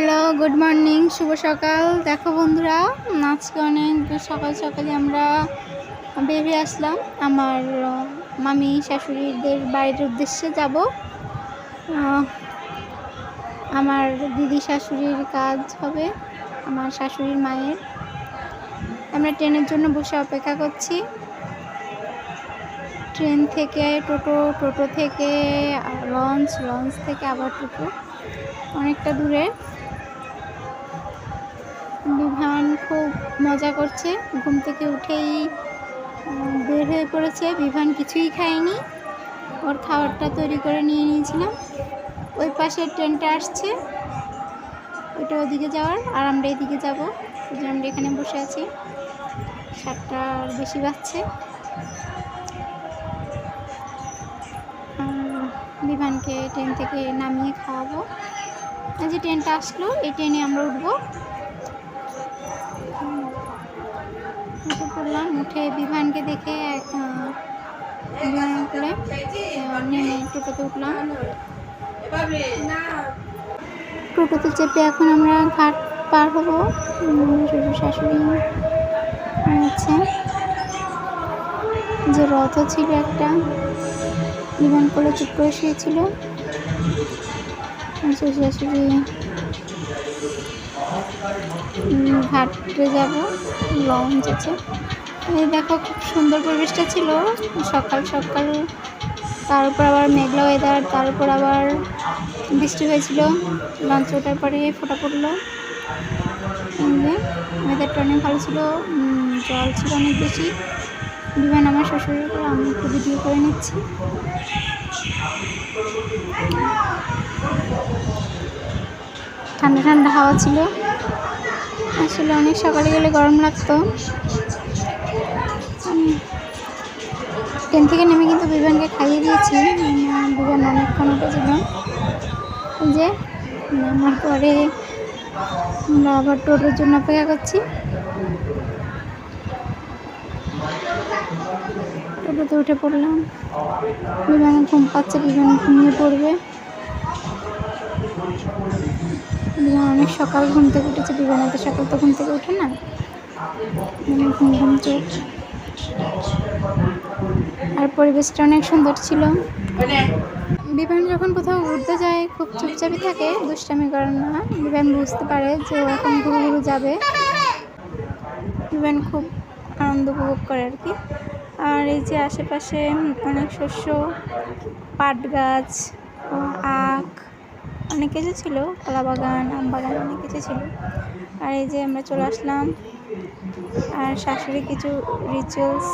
Hello, good morning, শুভ সকাল। দেখো বন্ধুরা, আজকে অনেক সকাল সকালে আমরা বেরিয়ে আসলাম। আমার মামি, শাশুড়িদের বাড়ির উদ্দেশ্যে যাব। আমার দিদি শাশুড়ির কাজ হবে, আমার শাশুড়ির মায়ের। আমরা ট্রেনের জন্য বসে অপেক্ষা করছি। ট্রেন থেকে টোটো টোটো থেকে লঞ্চ লঞ্চ থেকে আবার টোটো। অনেকটা দূরে। বিভান খুব মজা করছে। ঘুম থেকে উঠেই বের হয়ে পড়েছে। বিভান কিছুই খায়নি। ওর খাবারটা তৈরি করে নিয়ে নিয়েছিলাম। ওই পাশে ট্রেনটা আসছে। ওইটা ওদিকে যাওয়ার। আর আমরা এদিকে যাব। আমরা এখানে বসে আছি। সাতটার বেশি বাজছে। আর বিভানকে ট্রেন থেকে নামিয়ে খাওয়াবো। যে ট্রেনটা আসলো, এই ট্রেনে আমরা উঠবো। উঠে বিভানকে দেখে আহ, বিমানের করে নেমে টোটোতে উঠলাম। টোটোতে চেপে এখন আমরা ঘাট পার হব। শ্বশুর শাশুড়ি আছে যে রথ ছিল একটা বিমান করে চুপ করে শুয়েছিল। শ্বশুর শাশুড়ি ঘাটে যাব লঞ্চ আছে। দেখো খুব সুন্দর পরিবেশটা ছিল। সকাল সকাল তার উপর আবার মেঘলা ওয়েদার তার উপর আবার বৃষ্টি হয়েছিল। লঞ্চ ওঠার পরে ফোটা পড়ল। ওয়েদারটা অনেক ভালো ছিল। জল ছিল অনেক বেশি। বিমান আমার শ্বশুরের উপর, আমি একটু ভিডিও করে নিচ্ছি। ঠান্ডা ঠান্ডা হাওয়া ছিল। আসলে অনেক সকালে গেলে গরম লাগতো। ট্রেন থেকে নেমে কিন্তু বিমানকে খাইয়ে দিয়েছি। বিমান অনেকক্ষণ উঠেছিল। যে, নামার পরে আমরা আবার টোটোর জন্য অপেক্ষা করছি। টোটোতে উঠে পড়লাম। বিমানে ঘুম পাচ্ছে বিমান ঘুমিয়ে পড়বে। অনেক সকাল ঘুম থেকে উঠেছে বিমান এত সকাল তো ঘুম থেকে উঠে না। ঘুম ঘুম চোখ পরিবেশটা অনেক সুন্দর ছিল। বিমান যখন কোথাও ঘুরতে যায়, খুব চুপচাপই থাকে, দুষ্টামি করে না বিমান বুঝতে পারে যে এখন ঘুরু ঘুরু যাবে। বিমান খুব আনন্দ উপভোগ করে আর কি। আর এই যে আশেপাশে অনেক শস্য, পাট গাছ, আখ, অনেক কিছু ছিল। কলা বাগান আম বাগান অনেক কিছু ছিল। আর এই যে আমরা চলে আসলাম আর শাশুড়ি কিছু রিচুয়ালস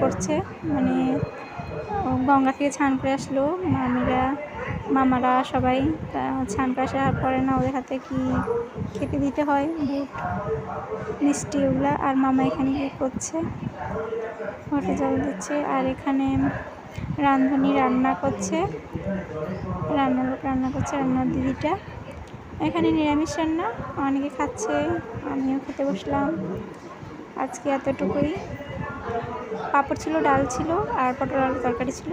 করছে মানে গঙ্গা থেকে ছান করে আসলো, মামিরা, মামারা সবাই, তা স্নান করে আসার পরে না ওদের হাতে কি খেতে দিতে হয়, বুট, মিষ্টি ওগুলা, আর মামা এখানে কি করছে ঘটে জল দিচ্ছে, আর এখানে রাঁধুনি রান্না করছে রান্নার লোক রান্না করছে রান্নার দিদিটা। এখানে নিরামিষ রান্না। অনেকে খাচ্ছে, আমিও খেতে বসলাম। আজকে এতটুকুই। পাপড় ছিল, ডাল ছিল, আর পটল তরকারি ছিল।